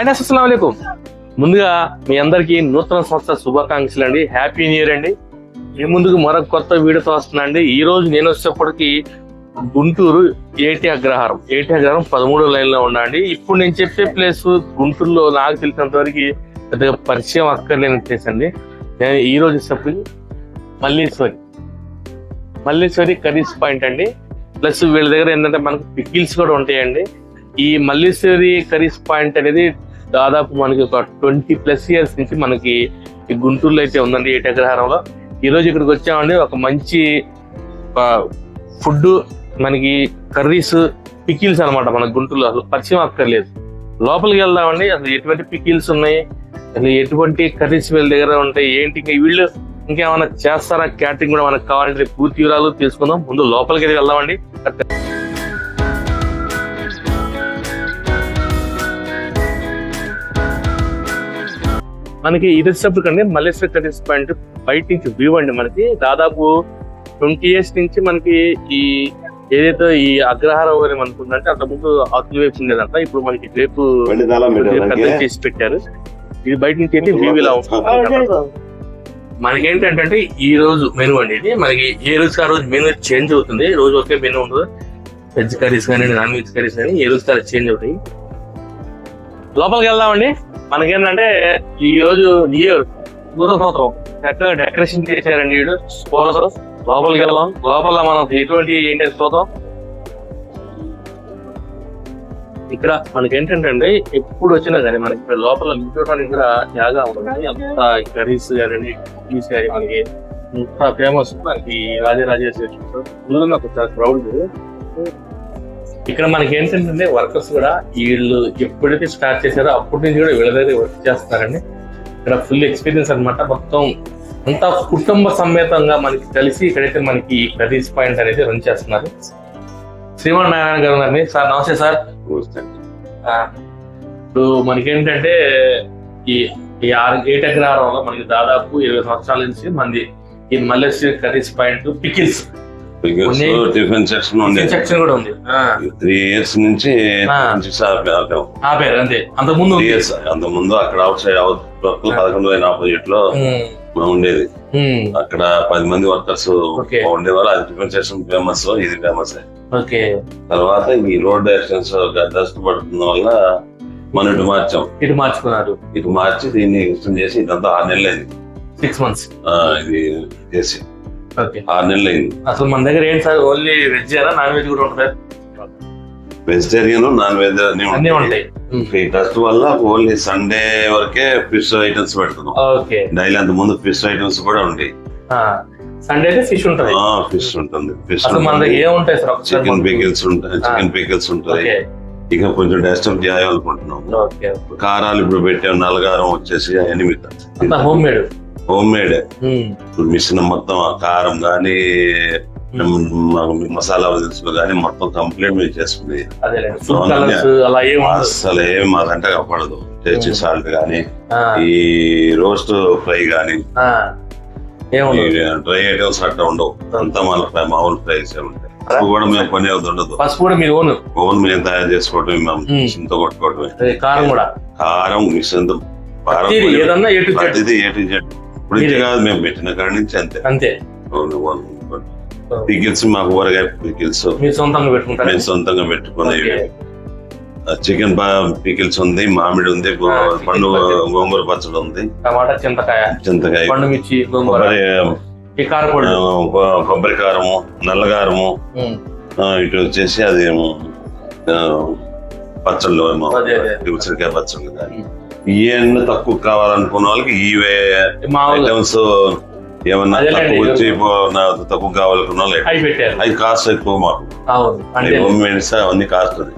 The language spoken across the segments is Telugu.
ఆయన నస్ అస్సలం ముందుగా మీ అందరికీ నూతన సంవత్సర శుభాకాంక్షలు అండి. హ్యాపీ న్యూ ఇయర్ అండి. మీ ముందుకు మరొక కొత్త వీడియోతో వస్తున్నాండి ఈ రోజు నేను వచ్చేప్పటికి గుంటూరు ఏటి అగ్రహారం. ఏటి అగ్రహారం పదమూడో లైన్లో ఉండండి ఇప్పుడు నేను చెప్పే ప్లేస్ గుంటూరులో నాకు తెలిసినంత వరకు పెద్దగా పరిచయం అక్కర్లేని ప్లేస్ అండి. నేను ఈ రోజు వచ్చేప్పటికి మల్లీశ్వరి. మల్లీశ్వరి కర్రీస్ పాయింట్ అండి. ప్లస్ వీళ్ళ దగ్గర ఏంటంటే మనకు పికిల్స్ కూడా ఉంటాయండి. ఈ మల్లేశ్వరి కర్రీస్ పాయింట్ అనేది దాదాపు మనకి ఒక ట్వంటీ ప్లస్ ఇయర్స్ నుంచి మనకి ఈ గుంటూరులో అయితే ఉందండి ఏటగ్రహారంలో అగ్రహారంలో ఈ రోజు ఇక్కడికి వచ్చామండి. ఒక మంచి ఫుడ్ మనకి కర్రీస్ పికిల్స్ అన్నమాట మన గుంటూరులో. అసలు పరిచయం అక్కర్లేదు. లోపలికి వెళ్దామండి. అసలు ఎటువంటి పికిల్స్ ఉన్నాయి? అసలు ఎటువంటి కర్రీస్ వీళ్ళ దగ్గర ఉంటాయి? ఏంటి? ఇంకా వీళ్ళు ఇంకేమైనా చేస్తారా? క్యాటరింగ్ కూడా మనకు కావాలంటే పూర్తి వివరాలు తీసుకుందాం ముందు లోపలికి వెళ్ళి వెళ్దామండి. మనకి ఇది వచ్చేటప్పటికండి మల్లేశ్వర కర్రీస్ పాయింట్ బయట నుంచి వ్యూ అండి మనకి. దాదాపు ట్వంటీ ఇయర్స్ నుంచి మనకి ఈ ఏదైతే ఈ అగ్రహారం అని మనకు ఉందంటే అంతకుముందు అతుల వైపు ఉండేదంట. ఇప్పుడు మనకి రేపు చేసి పెట్టారు. ఇది బయట నుంచి అయితే వ్యూ ఇలా ఉంటుంది మనకి ఏంటంటే ఈ రోజు మెనూ అండి ఇది. మనకి ఏ రోజు ఆ రోజు మెనూ చేంజ్ అవుతుంది. రోజు ఒకే మెనూ ఉండదు. వెజ్ కర్రీస్ కానీ నాన్ వెజ్ కర్రీస్ కానీ ఏ రోజు కర్రీ చేంజ్ అవుతాయి. లోపలికి వెళ్దామండి. మనకేంటంటే ఈ రోజు న్యూ ఇయర్ పూర్వ సంవత్సరం చక్కగా డెకరేషన్ చేశారండి వీడు. పూర్వ లోపలికి వెళ్దాం. లోపల మనం ఎటువంటి ఏంటి చూద్దాం. ఇక్కడ మనకి ఏంటంటే ఎప్పుడు వచ్చినా కానీ మనకి ఇక్కడ లోపల చూడడానికి ఇక్కడ జాగా ఉంటుంది. అంత కర్రీస్ కానీ కీస్ కానీ మనకి అంత ఫేమస్ మనకి రాజరాజేశ్వరి ముందు నాకు చాలా క్రౌడ్ ఇక్కడ మనకి ఏంటంటే వర్కర్స్ కూడా వీళ్ళు ఎప్పుడైతే స్టార్ట్ చేశారో అప్పటి నుంచి కూడా వీళ్ళ దగ్గర వర్క్ చేస్తారండి ఇక్కడ ఫుల్ ఎక్స్పీరియన్స్ అన్నమాట. మొత్తం అంతా కుటుంబ సమేతంగా మనకి కలిసి ఇక్కడైతే మనకి కర్రీస్ పాయింట్ అనేది రన్ చేస్తున్నారు. శ్రీమన్ నారాయణ గారు ఉన్నారండి సార్ నమస్తే సార్. ఇప్పుడు మనకేంటంటే ఈ ఈ ఆరు ఏట అగ్రహారంలో మనకి దాదాపు ఇరవై సంవత్సరాల నుంచి మంది ఈ మల్లేశ్వరి కర్రీస్ పాయింట్ పికిల్స్ ఉన్నాయి. టిఫిన్ సెక్షన్ ఉండేది సెక్షన్ కూడా ఉంది. త్రీ ఇయర్స్ నుంచి ఆ. నుంచి సార్ ఆ పేరు అంతే. అంత ముందు త్రీ ఇయర్స్ అంత ముందు అక్కడ అవుట్ సైడ్ అవుట్ పదకొండు వేల ఆపోజిట్లో ఉండేది. అక్కడ పది మంది వర్కర్స్ Okay. ఉండేవాళ్ళు. అది టిఫిన్ సెక్షన్ ఫేమస్ ఇది ఫేమస్ ఓకే. తర్వాత ఈ రోడ్ డైరెక్షన్స్ డస్ట్ పడుతున్న వల్ల మనం ఇటు మార్చాం. ఇటు మార్చుకున్నారు. ఇటు మార్చి దీన్ని ఇష్టం చేసి ఇదంతా ఆరు నెలలు అయింది సిక్స్ మంత్స్ ఆ, ఇది చేసి. ఆరు నెలలు అయింది అసలు మన దగ్గర ఏంటి sir? Only veg non veg కూడా ఉంటుంది? వెజిటేరియన్ నాన్ వెజ్ అన్ని ఉంటాయి. ఈ ట్రస్ట్ వల్ల ఓన్లీ సండే వరకే ఫిష్ ఐటమ్స్ పెడుతున్నాం. ఓకే. డైలీ అంత ముందు ఫిష్ ఐటమ్స్ కూడా ఉంటాయి. సండే అయితే ఫిష్ ఉంటుంది. ఫిష్ ఉంటుంది. ఫిష్ మన దగ్గర ఏముంటాయి సార్? చికెన్ పికిల్స్ ఉంటాయి. చికెన్ పికిల్స్ ఉంటాయి. ఇక కొంచెం డెస్టప్ చేయాలనుకుంటున్నాం కారాలు ఇప్పుడు పెట్టాం నల్లగారం వచ్చేసి ఎనిమిది. Home made home. Made machine మొత్తం ఆ కారం కానీ మసాలా దినుసులు కానీ మొత్తం కంప్లీట్ మీరు ఉండదు. అసలు ఏం మాదంటే కాపాడదు టేస్టీ సాల్ట్ కానీ ఈ రోస్ట్ ఫ్రై కానీ డ్రై ఐటమ్స్ అట్లా ఉండవు. అంతా మన ఫ్రై మామూలు ఫ్రైస్ ఉంటాయి కూడా మేము కొనే ఉండదు. పసుపు కూడా మీరు ఓన్. ఓన్ మేము తయారు చేసుకోవటం మేము కొట్టుకోవటమే. అదే కారం కూడా. కారం మిషన్ కారం ఏదన్నా ఏ టు జెడ్ ప్రతిదీ ఏ టు జెడ్ ఇప్పుడు ఇది. కాదు మేము పెట్టిన కాడి నుంచి అంతే. అంతే. పికిల్స్ మాకు ఊరగాయ పికిల్స్ మీరు సొంతంగా పెట్టుకుంటారు? మేము సొంతంగా పెట్టుకునేవి. చికెన్ చికిల్స్ ఉంది మామిడి ఉంది పండు. గోంగూర పచ్చడి ఉంది. టమాటా చింతకాయ. చింతకాయ. పండు మిర్చి గోంగూర. కొబ్బరి కారము నల్లగారము ఉమ్, ఆ, ఇటు వచ్చేసి అది పచ్చళ్ళు ఉసిరికాయ పచ్చళ్ళు కానీ ఇవన్నీ తక్కువ కావాలనుకున్న వాళ్ళకి మామూలుగా ఐటమ్స్ ఏమన్నా. తక్కువ వచ్చి తక్కువ కావాలనుకున్న వాళ్ళు. అవి కాస్ట్ ఎక్కువ మాకు. హోమ్ మేడ్స్ అవన్నీ కాస్ట్ అది.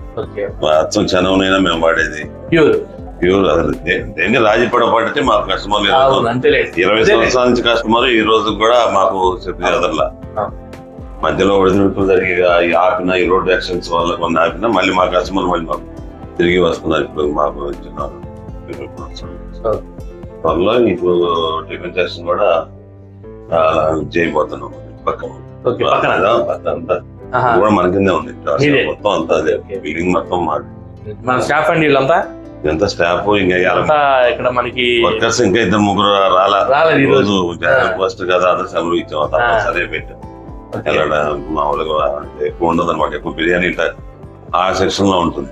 అచ్చం చనవనైనా మేము వాడేది. ప్యూర్. దేన్ని రాజీ పడబడితే మాకు కస్టమర్ అంతేలే. ఇరవై సంవత్సరాల నుంచి కస్టమర్ ఈ రోజు కూడా మాకు చెప్పి కదల్లా ఆ. మధ్యలో ఒడిదుడుకులు జరిగి ఆపిన ఈ రోడ్ యాక్సిడెంట్స్ వల్ల కొన్ని ఆపినా మళ్ళీ మా కస్టమర్ మళ్ళీ మాకు తిరిగి వస్తున్నారు. ఇప్పుడు మాకు ఇచ్చినారు. త్వరలో ఇప్పుడు టిఫిన్ చేసిన కూడా చేయబోతున్నాం పక్కన. కూడా మన కిందే ఉంది. మొత్తం అంతా అదే. ఓకే. బిల్డింగ్ మొత్తం మాది. మన స్టాఫ్ అండి వీళ్ళంతా? ఎంత స్టాఫ్ ఇంకా అంతా ఇక్కడ మనకి వర్కర్స్ ఇంకా ఇద్దరు ముగ్గురు రాలా. రాలేదు ఈ ఈ రోజు. ఫస్ట్ కదా సెలవు ఇచ్చాం. సరే పెట్టాం. మామూలుగా ఎక్కువ ఉండదు అనమాట ఎక్కువ బిర్యానీ ఆ సెక్షన్లో ఉంటుంది.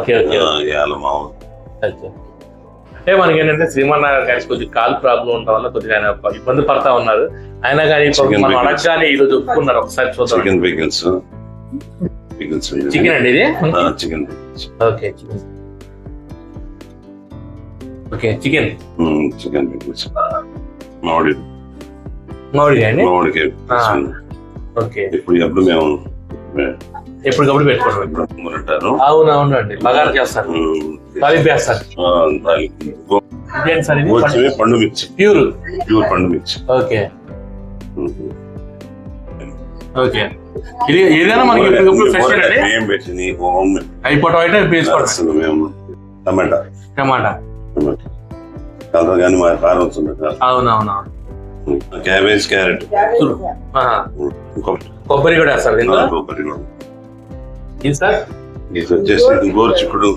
Okay okay. మామూలు. అంటే మనకి ఏంటంటే శ్రీమన్నారాయణ గారికి కొద్దిగా కాల్ ప్రాబ్లం ఉండడం వల్ల కొద్దిగా ఆయన ఇబ్బంది పడతా ఉన్నారు. అయినా కానీ మనం. అడగగానే ఈ రోజు ఒప్పుకున్నారు. ఒకసారి చూద్దాం. చికెన్ పికిల్స్ పికిల్స్ చికెన్ అండి ఇది? Chicken okay chicken okay chicken chicken pickles మామిడి. మామిడి అండి? మామిడికాయ. ఓకే. ఇప్పుడు ఎప్పుడు మేము ఎప్పటికప్పుడు పెట్టుకోవడం ఎప్పుడు అంటారు అవును అవును అండి బగారు చేస్తారు. తాలింపు వేస్తారు. ఇదేంటి సార్ ఇది? వచ్చి పండు మిర్చి. ప్యూర్. ప్యూర్ పండు మిర్చి. ఓకే. ఓకే. ఇది ఏదైనా మనకి ఎప్పటికప్పుడు ఫ్రెష్ అండి? అయిపోవటం అయితే వేసుకోవడం మేము టమాటా. టమాటా. కలర్ కానీ మా కారం వస్తుంది అవును అవును అవును క్యాబేజ్ క్యారెట్. కొబ్బరి కూడా వేస్తారు కొబ్బరి కూడా. ఇది సార్ ఇది వచ్చేసి గోరు చిక్కుడు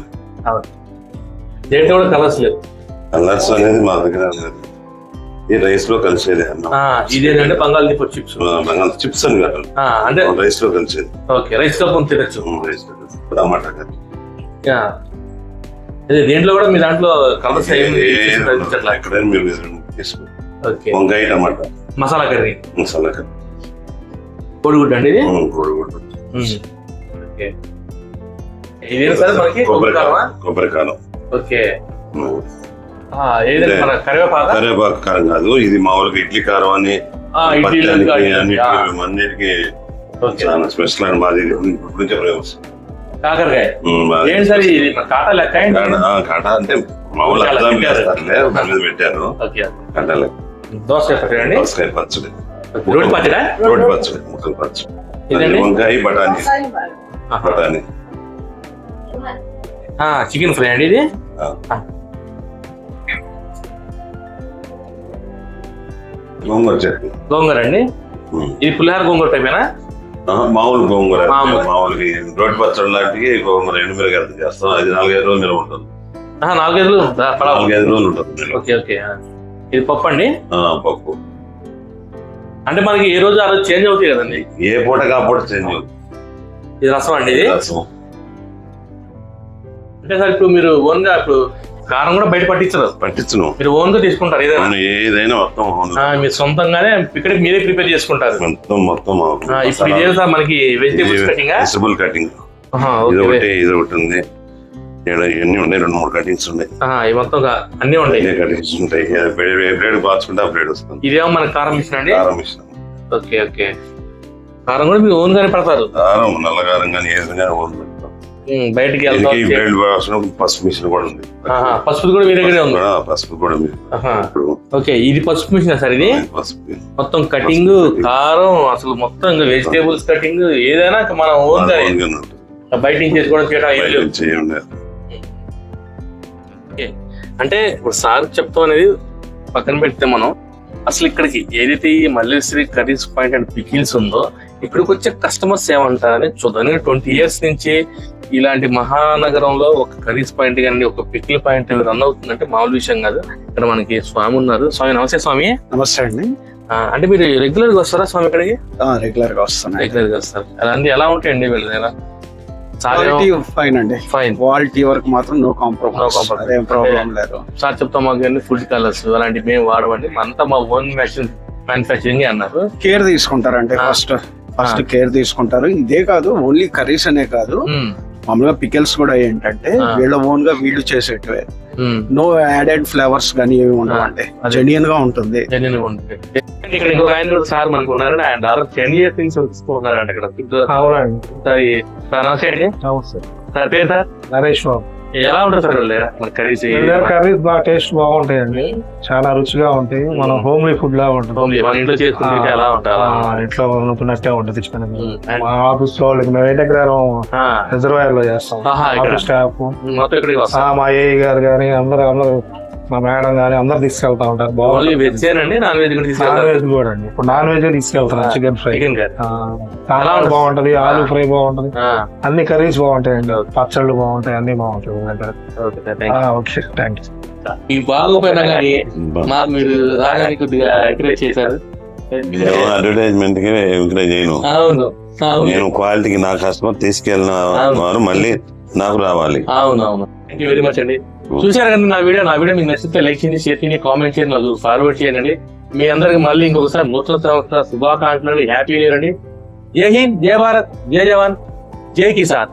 దేంట్లో కూడా కలర్స్ లేదు. కలర్స్ అనేది మా దగ్గర లేదు. ఈ రైస్లో కలిసేది ఇదేంటంటే బంగాళదుంప చిప్స్ బంగాళ చిప్స్ అని కాదు. అంటే రైస్లో కలిసేది. ఓకే రైస్తో కొంత తినచ్చు. రైస్లో. Tomato curry. యా. అదే దేంట్లో కూడా మీ దాంట్లో కలర్స్ ఎక్కడైనా మీరు వంకాయ tomato. Masala curry. Masala curry. కోడిగుడ్డు అండి ఇది? కోడిగుడ్డు. ఓకే. ఇదేంటి సార్ మనకి? కొబ్బరి కారమా? కారం? కొబ్బరి కారం. ఓకే. కరివేపాక? కరివేపాకు కారం కాదు. ఇది మామూలుగా ఇడ్లీ కారం అని. అన్నిటికీ చాలా స్పెషల్ అండి మాది నుంచే ప్రయోగం కాకరకాయ. ఏంటి సార్ ఇది కాటా లెక్క కాట అంటే మామూలు అర్థం. చేస్తారులే దాని మీద పెట్టారు ఓకే. కాటాలే దోసకాయ పచ్చడి దోసకాయ పచ్చడి. రోటి పచ్చడా? రోటి పచ్చడి ముక్కలు పచ్చడి. వంకాయ బఠానీ. చికెన్ ఫ్రై అండి ఇది. గోంగూర చట్నీ గోంగూర అండి. ఇది పులిహార గోంగూర టైపేనా మామూలు గోంగూర మామూలు. మామూలుగా రోటి పచ్చడి లాంటివి గోంగూర ఎండు మిరగాయలు చేస్తాం అది నాలుగైదు రోజులు నిల్వ ఉంటుంది నాలుగైదు పలావ్ నాలుగైదు రోజులు ఉంటుంది. Okay okay. ఇది పప్పు అండి పప్పు అంటే మనకి ఏ రోజు ఆ రోజు చేంజ్ అవుతాయి కదండి ఏ పూట కా పూట చేంజ్ అవుతుంది. ఇది రసం అండి ఇది? రసం. అంటే సార్ ఇప్పుడు మీరు ఓన్గా ఇప్పుడు కారం కూడా బయట పట్టించరు. పట్టించును. మీరు ఓన్గా తీసుకుంటారు ఏదైనా? ఏదైనా మొత్తం అవును. ఆ, మీరు సొంతంగానే ఇక్కడ మీరే ప్రిపేర్ చేసుకుంటారు. మొత్తం మొత్తం ఆ, ఇప్పుడు ఇదే సార్ మనకి వెజిటేబుల్స్ కటింగ్ వెజిటబుల్ కటింగ్ ఇది ఒకటి ఇది ఒకటి ఉంది. ఇక్కడ ఇవన్నీ ఉన్నాయి రెండు మూడు కటింగ్స్ ఉన్నాయి. మొత్తం గా అన్ని ఉంటాయి. ఇదే కటింగ్స్ ఉంటాయి. ఏ బ్రేడ్ మార్చుకుంటే ఆ బ్రేడ్ వస్తుంది. ఇదేమో మన కారం మిషన్ అండి? కారం ఇష్టం ఓకే ఓకే. కారం కూడా మీరు ఓన్ గానే పడతారు. కారం నల్ల కారం కానీ ఏ విధంగా ఓన్ పెడతాం. బయటికి వెళ్తాం. బ్రేడ్ వాసన పసుపు మిషన్ కూడా ఉంది. పసుపు కూడా మీ దగ్గరే ఉంది. పసుపు కూడా. ఇప్పుడు ఓకే ఇది పసుపు మిషన్ సార్ ఇది? పసుపు మొత్తం కటింగ్ కారం అసలు మొత్తం వెజిటేబుల్స్ కటింగ్ ఏదైనా మనం ఓన్ గానే. బయట నుంచి చేసుకోవడం చేయడం. అంటే ఇప్పుడు సార్ చెప్తాం అనేది పక్కన పెడితే మనం అసలు ఇక్కడికి ఏదైతే ఈ Malleshwari curries point and pickles ఉందో ఇక్కడికి వచ్చే కస్టమర్స్ ఏమంటారని చూద్దాం. ట్వంటీ ఇయర్స్ నుంచి ఇలాంటి మహానగరంలో ఒక కర్రీస్ పాయింట్ కానీ ఒక పికిల్ పాయింట్ రన్ అవుతుందంటే మామూలు విషయం కాదు. ఇక్కడ మనకి స్వామి ఉన్నారు. స్వామి నమస్తే స్వామి. నమస్తే అండి. అంటే మీరు రెగ్యులర్గా వస్తారా స్వామి ఇక్కడికి? రెగ్యులర్గా వస్తున్నాయి రెగ్యులర్గా వస్తారు అలాంటి ఎలా ఉంటాయండి వీళ్ళు ఎలా? క్వాలిటీ ఫైన్ అండి. ఫైన్ క్వాలిటీ వరకు మాత్రం నో కాంప్రమైజ్. అదేం ప్రాబ్లం లేదు. సార్ చెప్తాం మాకు అన్ని ఫుడ్ కలర్స్ అలాంటివి మేము వాడమండి. అంతా మా ఓన్ మ్యాక్సిమం మ్యానుఫాక్చరింగ్ అన్నారు. కేర్ తీసుకుంటారండి ఆ. ఫస్ట్ ఫస్ట్ కేర్ తీసుకుంటారు. ఇదే కాదు ఓన్లీ కర్రీస్ అనే కాదు. మామూలుగా పికెల్స్ కూడా ఏంటంటే. వీళ్ళ ఓన్గా వీళ్ళు చేసేటివే. నో యాడెడ్ ఫ్లేవర్స్ కానీ ఏమి ఉండవండి. అదే. జెన్యున్గా ఉంటుంది. ఇక్కడ ఆయన సార్ మనకు ఉన్నారండి. ఆయన దాదాపు టెన్ ఇయర్స్ నుంచి తీసుకున్నారంట ఇక్కడ. అవునండి సార్ పేరు సార్? నరేష్ బాబు. ఎలా ఉంటుంది సార్? వీళ్ళు మన కర్రీస్ బాగా టేస్ట్ బాగుంటాయండి. చాలా రుచిగా ఉంటాయి. మనం హోమ్లీ ఫుడ్ లా ఉంటుంది. ఇంట్లో చేసుకుంటే ఎలా ఇంట్లో ఉంటుంది చికెన్. And- మా ఆఫీస్లో వాళ్ళకి మేము ఆ, రిజర్వాయర్లో చేస్తాం. ఆఫీస్ స్టాఫ్ మా ఏఈ గారు కానీ అందరూ అందరూ మా మేడం కానీ అందరు తీసుకెళ్తా ఉంటారు. బాగుంది వెజ్ అండి నాన్ వెజ్ కూడా నాన్ తీసుకెళ్తారు వెజ్ కూడా అండి. ఇప్పుడు నాన్ వెజ్ తీసుకెళ్తాను చికెన్ ఫ్రై. చికెన్ చాలా? బాగుంటది ఆలు ఫ్రై బాగుంటది. అన్ని కర్రీస్ బాగుంటాయండి. పచ్చళ్ళు బాగుంటాయి అన్ని బాగుంటాయి. ఓకే థ్యాంక్ యూ ఈ బాగోపోయినా కానీ మా మీరు రాగానే కొద్దిగా ఎంకరేజ్ చేశారు. అడ్వర్టైజ్మెంట్కి ఎంకరేజ్ చేయను. అవును నేను క్వాలిటీకి నా కస్టమర్ తీసుకెళ్ళిన వారు మళ్ళీ నాకు రావాలి. అవును అవును. థ్యాంక్ యూ వెరీ మచ్ అండి. చూసారు కదా నా వీడియో? నా వీడియో మీకు నచ్చితే లైక్ చేయండి షేర్ చేయండి కామెంట్ చేయండి నాకు ఫార్వర్డ్ చేయండి. మీ అందరికి మళ్ళీ ఇంకొకసారి నూతన సంవత్సర శుభాకాంక్షలు హ్యాపీ ఇయర్ అండి. జై హింద్ జై భారత్ జై జవాన్ జై కిసాన్.